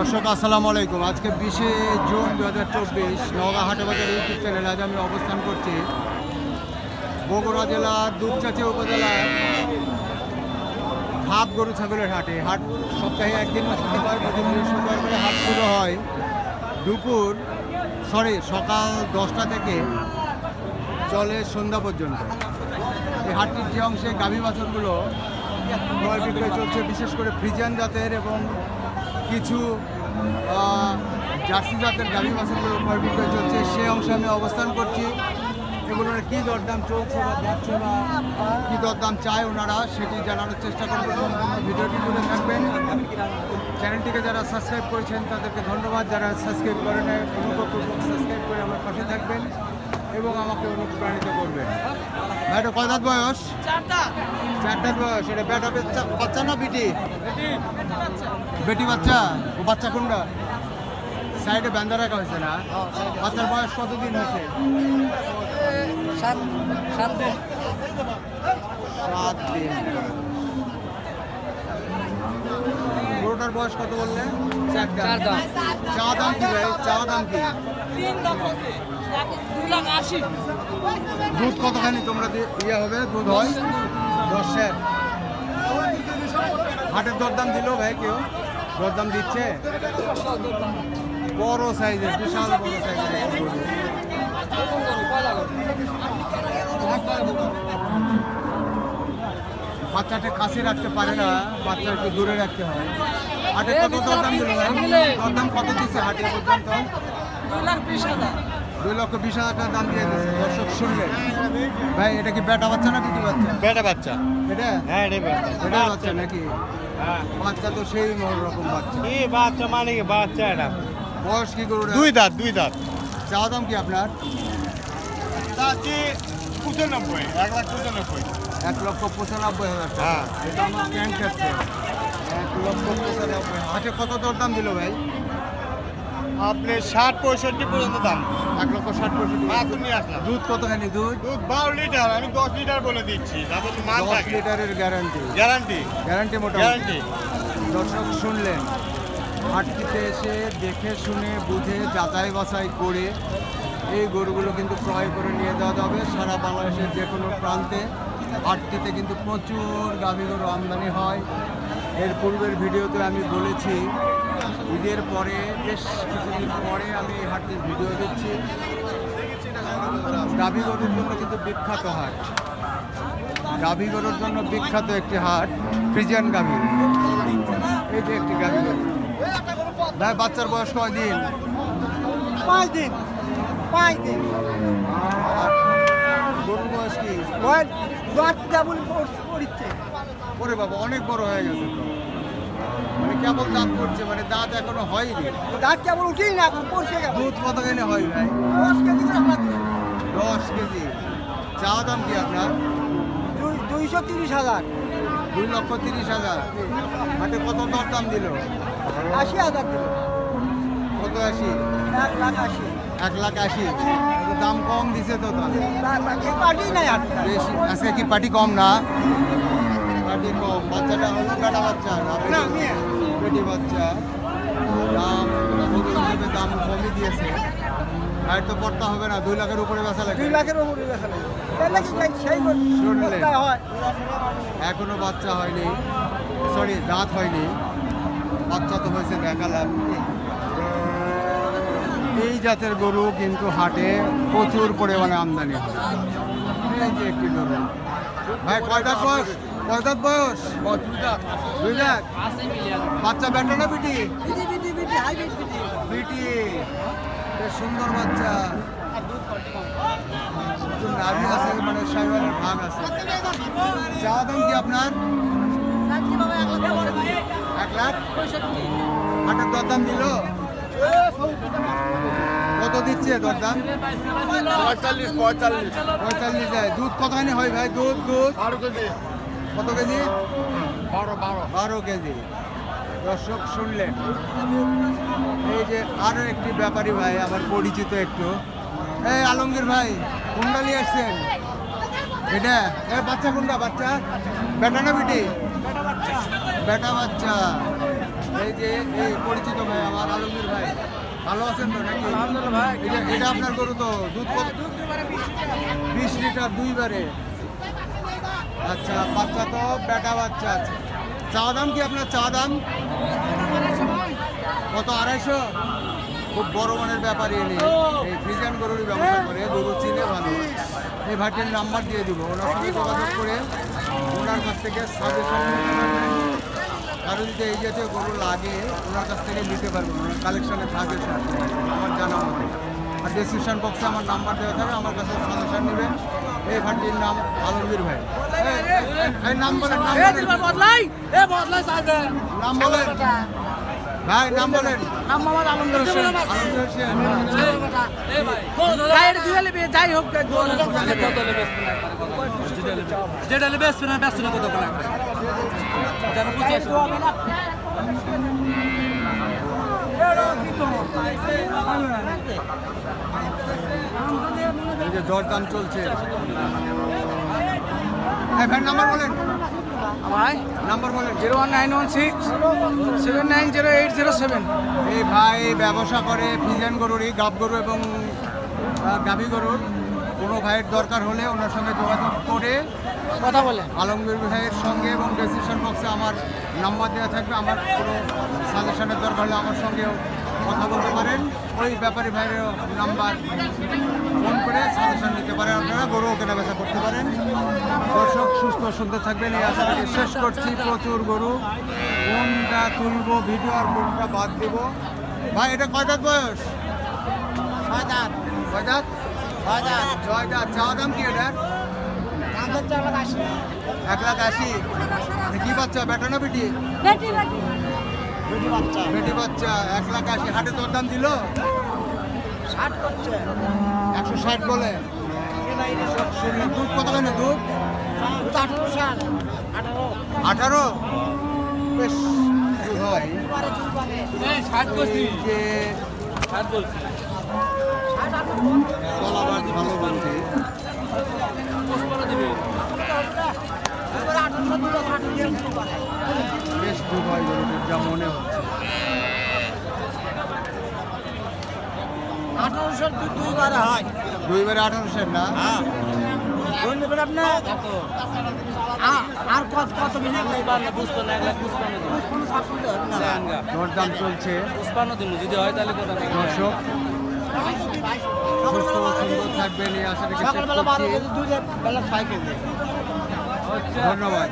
দর্শক, আসসালামু আলাইকুম। আজকে বিশে জুন দু হাজার চব্বিশ নওগাঁ হাটে বাজার ইউটিউব চ্যানেলে আজ আমি অবস্থান করছি বগুড়া জেলার দুপচাচি উপজেলার হাট গরু ছাগলের হাটে। হাট সপ্তাহে একদিন শুক্রবার প্রতি বৃহস্পতিবার করে হাট শুরু হয় দুপুর, সরি, সকাল দশটা থেকে চলে সন্ধ্যা পর্যন্ত। এই হাটটির যে অংশে গাভী বাছরগুলো ক্রয় বিক্রয় চলছে, বিশেষ করে ফ্রিজিয়ান জাতের এবং কিছু জার্সি জাতের গাভী বাছরগুলো ক্রয় বিক্রয় চলছে। সেই অংশে আমি অবস্থান করছি। এগুলোর কী দরদাম চলছে বা যাচ্ছে বা কী দরদাম চায় ওনারা, সেটি জানানোর চেষ্টা করব। সম্পূর্ণ ভিডিওটি জুড়ে থাকবেন। চ্যানেলটিকে যারা সাবস্ক্রাইব করেছেন, তাদেরকে ধন্যবাদ। যারা সাবস্ক্রাইব করেন অনুগ্রহপূর্বক সাবস্ক্রাইব করে আমার পাশে থাকবেন। এবং আমাকে অনুপ্রাণিত করবে। ভাই এটা কয় দাঁত বয়স? চারটা চারটার বয়স এটা বেটা বাচ্চা বাচ্চা না বিটি? বেটি। বাচ্চা? ও বাচ্চা কোনটা? সাইডে বান্ধা রাখা হয়েছে না? বাচ্চার বয়স কতদিন হয়েছে? সাত সাত দিন। সাত দিন। গরুটার বয়স কত বললে? চার দাম। চা দাম কি ভাই? চা দাম কি? দুধ কতখানি তোমরা ইয়ে হবে? দুধ হয়? দশের হাটের দরদাম দিল ভাই কেউ? দরদাম দিচ্ছে? বড় সাইজের, বিশাল বড় সাইজের। বাচ্চাটা কাছে রাখতে পারে না, বাচ্চা একটু দূরে রাখতে হয়। হাটে কত দরদাম দিল ভাই? দরদাম কত দিচ্ছে হাটে পর্যন্ত দু লাখ বিশ হাজার। দুই লক্ষ বিশ হাজার টাকা দাম দিয়ে দর্শক শুনবে ভাই এটা কি বেটা বাচ্চা না বিটি বাচ্চা? বেটা বাচ্চা। এটা? হ্যাঁ রে বেটা এটা বাচ্চা নাকি? হ্যাঁ। বাচ্চা তো সেই রকম বাচ্চা। কি বাচ্চা মানে কি বাচ্চা এটা? বয়স কি করুন দুই দাঁত দুই দাঁত। চাওয়া দাম কি আপনার? চাচ্ছি পঁচানব্বই এক লাখ পঁচানব্বই। এক লক্ষ পঁচানব্বই হাজার টাকা। হ্যাঁ। এটা আমার ক্যান ক্ষেত্রে এক লক্ষ পঁচানব্বই। আচ্ছা কত দর দাম দিল ভাই? আপনি ষাট পঁয়ষট্টি পর্যন্ত দাম। এক লক্ষ ষাট পঁয়ষট্টি। মাত্র নিয়ে আসলাম দুধ কতখানি দুধ? দুধ বারো লিটার আমি দশ লিটার বলে দিচ্ছি তারপর তো মাল দশ লিটারের গ্যারান্টি। গ্যারান্টি। গ্যারান্টি মোটামুটি। গ্যারান্টি। দর্শক শুনলেন হাটটিতে এসে দেখে শুনে বুঝে যাচাই বাছাই করে এই গরুগুলো কিন্তু ক্রয় করে নিয়ে যাওয়া যাবে। সারা বাংলাদেশের যে কোনো প্রান্তে হাটটিতে কিন্তু প্রচুর গাভী গরু আমদানি হয়। এর পূর্বের ভিডিওতে আমি বলেছি ঈদের পরে বেশ কিছুদিন পরে আমি এই হাটটির ভিডিও দিচ্ছি গাভী গরুর জন্য কিন্তু বিখ্যাত হাট। গাভী গরুর জন্য বিখ্যাত একটি হাট ফ্রিজিয়ান গাভী এই যে একটি গাভী গরু ভাই বাচ্চার বয়স কয় দিন? পাঁচ দিন। পাঁচ দিন। গরুর বয়স কি? ওরে বাবা অনেক বড় হয়ে গেছে তো। কেবল দাঁত পড়ছে? মানে দাঁত এখনও হয়নি। দাঁত কেবল উঠেই না এখন পড়ছে দুধ কত কেনে হয় ভাই? দশ কেজি দশ কেজি। চা দাম কি আপনার? দুই- দুইশো তিরিশ হাজার। দুই লক্ষ তিরিশ হাজার। হাটে কত দর দাম দিল? আশি হাজার দিল। কত আশি? এক লাখ আশি। এক লাখ আশি। দাম কম দিছে তো পার্টি নাই বেশি আজকে কি পার্টি কম না? পার্টি কম বাচ্চাটা হলো বেটা বাচ্চা না বাচ্চা। দাম হিসেবে দাম কমই দিয়েছে। আর তো পড়তে হবে না দুই লাখের উপরে বেচা লাগে দুই লাখের উপরে সেই শুনলেন। এখনও বাচ্চা হয়নি। সরি দাঁত হয়নি। বাচ্চা তো হয়েছে দেখালাম এই জাতের গরু কিন্তু হাটে প্রচুর পরিমাণে আমদানি হয়। এই যে একটি গরু। ভাই কয় দাঁত বয়স? কয় দাঁত বয়স? দুই দাঁত বাচ্চা বেটা না বিটি? বিটি। বেশ সুন্দর বাচ্চা। নাভি আছে মানে সাইবালের ভাগ আছে। চা দাম কি আপনার? এক লাখ? হাটের দরদাম দিল? কত দিচ্ছে দরদাম? পঁয়তাল্লিশ পঁয়তাল্লিশ। পঁয়তাল্লিশ দুধ কতখানি হয় ভাই? দুধ দুধ? কেজি। কত কেজি? বারো বারো। বারো কেজি। দর্শক শুনলেন। এই যে আরও একটি ব্যাপারী ভাই আমার পরিচিত একটু। এই আলমগীর ভাই কোনটা নিয়ে আসছেন? এটা? এ বাচ্চা কোনটা? বাচ্চা? বেটা না বিটি? বেটা বাচ্চা। এই যে এই পরিচিত ভাই আমার আলমগীর ভাই। ভালো আছেন তো নাকি? আলহামদুলিল্লাহ ভাই। এটা এটা আপনার গরু তো দুধ কত? বিশ লিটার দুইবারে। আচ্ছা বাচ্চা তো, বেটা বাচ্চা আছে। চা দাম কি আপনার? চা দাম? কত, আড়াইশো? খুব বড় মানের ব্যাপারই এনে এই ফ্রিজিয়ান গরুরই ব্যবসা করে গরু চিনে ভালো। এই ভাইটির নাম্বার দিয়ে দিব, ওনার সঙ্গে যোগাযোগ করে ওনার কাছ থেকে সাজেশন নিতে পারবেন। কারও যদি এই জাতীয় গরু লাগে, ওনার কাছ থেকে নিতে পারবেন, ওনার কালেকশনে থাকে আমার জানা মতে। আর ডিসক্রিপশন বক্সে আমার নাম্বার দেওয়া থাকবে আমার কাছে সাজেশন নেবেন এই ভাইটির নাম আলমগীর ভাই। এই- নাম বদলাই? এ বদলাই নাম বলেন। ভাই নাম বলেন। নাম মোহাম্মদ আলমগীর হোসেন। আলমগীর হোসেন। গায়ের দুয়ে নেবে যাই হোক যেটা নেবে বেচবে না বেচবে না কত করে যেন বুঝে এই যে দরদাম চলছে। হ্যাঁ ভাই নাম্বার বলেন। ভাই নাম্বার বলেন। Zero one nine one six seven nine zero eight zero seven এই ভাই ব্যবসা করে ফিজেন গরুরই গাব গরু এবং গাভী গরুর। কোনো ভাইয়ের দরকার হলে ওনার সঙ্গে যোগাযোগ করে কথা বলে। আলমগীর ভাইয়ের সঙ্গে এবং ডিসিশন বক্সে আমার নাম্বার দেওয়া থাকবে। আমার কোনো সাজেশনের দরকার হলে আমার সঙ্গেও কথা বলতে পারেন। ওই ব্যাপারী ভাইয়ের নাম্বার ফোন করে সাজেশন নিতে পারেন। আপনারা গরুও কেনা বেচা করতে পারেন। দর্শক সুস্থ সুন্দর থাকবেন। এই আশা থেকে শেষ করছি। প্রচুর গরু। কোনটা তুলবো ভিডিও আর কোনটা বাদ দেবো? ভাই এটা কয় দাঁত বয়স? কয় দাঁত? ছয় দাঁত চাওয়া দাম কি এটার এক লাখ আশি। কি বাচ্চা? বেটা না বেটি? বেটি বাচ্চা এক লাখ আশি। হাটে তোর দাম দিল? ষাট করছে। একশো ষাট বলে। দুধ কত কেন দুধ? আঠারো ষাট। আঠারো। আঠারো? বেশ হয় ষাট করছি বলছে। বেশ দুধ হয় গরুটির যা মনে হচ্ছে আঠারোশো দুই বারে হয় দুইবারে আঠারোশের না কোন নেবেন আপনি আ- আর কত কত মিনিট দরদাম চলছে হয় দর্শক সুস্থ সুন্দর আশা রেখে কেজি ধন্যবাদ।